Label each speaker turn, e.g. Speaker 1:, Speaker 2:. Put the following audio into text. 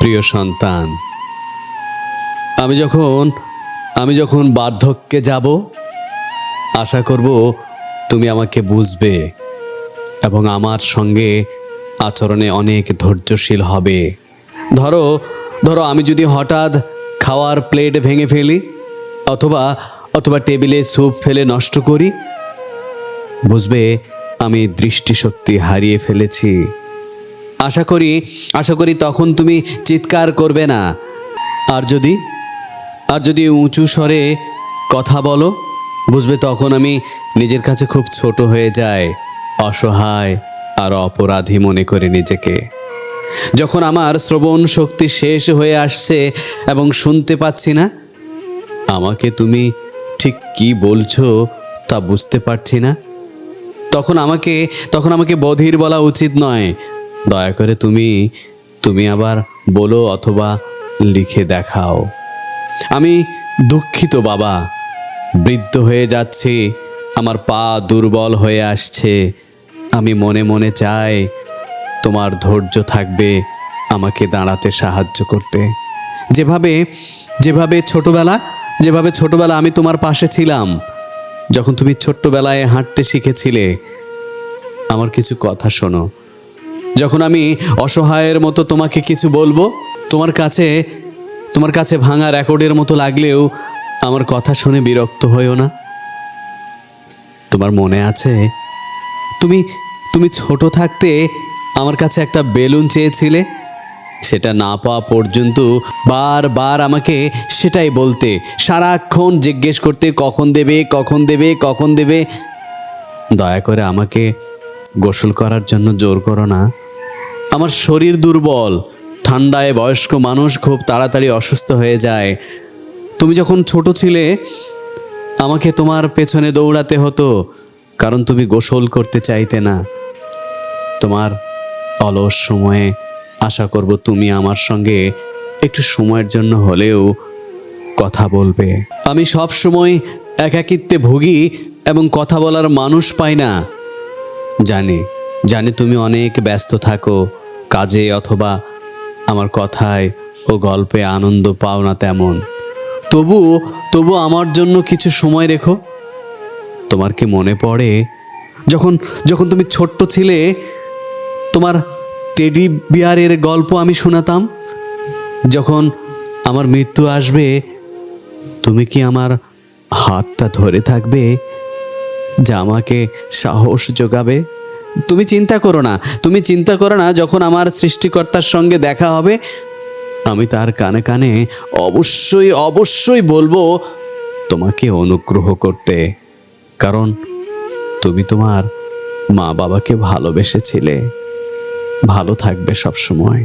Speaker 1: প্রিয় সন্তান, আমি যখন আমি যখন বার্ধক্যে যাব, আশা করব তুমি আমাকে বুঝবে এবং আমার সঙ্গে আচরণে অনেক ধৈর্যশীল হবে। ধরো ধরো আমি যদি হঠাৎ খাওয়ার প্লেট ভেঙে ফেলি অথবা অথবা টেবিলে স্যুপ ফেলে নষ্ট করি, বুঝবে আমি দৃষ্টিশক্তি হারিয়ে ফেলেছি। আশা করি আশা করি তখন তুমি চিৎকার করবে না। আর যদি আর যদি উঁচু স্বরে কথা বলো, বুঝবে তখন আমি নিজের কাছে খুব ছোট হয়ে যায় অসহায় আর অপরাধী মনে করে নিজেকে। যখন আমার শ্রবণ শক্তি শেষ হয়ে আসছে এবং শুনতে পাচ্ছি না, আমাকে তুমি ঠিক কি বলছো তা বুঝতে পারছি না। তখন আমাকে তখন আমাকে বধির বলা উচিত নয় দয়া করে তুমি তুমি আবার বলো অথবা লিখে দেখাও। আমি দুঃখিত বাবা, বৃদ্ধ হয়ে যাচ্ছি, আমার পা দুর্বল হয়ে আসছে। আমি মনে মনে চাই, তোমার ধৈর্য থাকবে আমাকে দাঁড়াতে সাহায্য করতে। যেভাবে যেভাবে ছোটবেলা যেভাবে ছোটবেলা আমি তোমার পাশে ছিলাম, যখন তুমি ছোট্টবেলায় হাঁটতে শিখেছিলে, আমার কিছু কথা শোনো। যখন আমি অসহায়ের মতো তোমাকে কিছু বলব, তোমার কাছে তোমার কাছে ভাঙা রেকর্ডের মতো লাগলেও আমার কথা শুনে বিরক্ত হইও না। তোমার মনে আছে, তুমি তুমি ছোট থাকতে আমার কাছে একটা বেলুন চেয়েছিলে, সেটা না পাওয়া পর্যন্ত বারবার আমাকে সেটাই বলতে, সারাক্ষণ জিজ্ঞেস করতে, কখন দেবে কখন দেবে কখন দেবে। দয়া করে আমাকে গোসল করার জন্য জোর করো না। আমার শরীর দুর্বল, ঠান্ডায় বয়স্ক মানুষ খুব তাড়াতাড়ি অসুস্থ হয়ে যায়। তুমি যখন ছোট ছিলে, আমাকে তোমার পেছনে দৌড়াতে হতো, কারণ তুমি গোসল করতে চাইতে না। তোমার অলস সময়ে আশা করব তুমি আমার সঙ্গে একটু সময়ের জন্য হলেও কথা বলবে। আমি সব সময় একাকিত্বে ভুগি এবং কথা বলার মানুষ পাই না। জানি জানি তুমি অনেক ব্যস্ত থাকো, কাজে অথবা আমার কথায় ও গল্পে আনন্দ পাও না তেমন। তবু তবু আমার জন্য কিছু সময় রেখো। তোমার কি মনে পড়ে, যখন যখন তুমি ছোট্ট ছিলে, তোমার টেডি বিয়ারের গল্প আমি শোনাতাম? যখন আমার মৃত্যু আসবে, তুমি কি আমার হাতটা ধরে থাকবে? যা আমাকে সাহস যোগাবে। তুমি চিন্তা করো না, তুমি চিন্তা করো না যখন আমার সৃষ্টিকর্তার সঙ্গে দেখা হবে। আমি তার কানে কানে অবশ্যই অবশ্যই বলব তোমাকে অনুগ্রহ করতে, কারণ তুমি তোমার মা বাবাকে ভালোবেসেছিলে। ভালো থাকবে সব সময়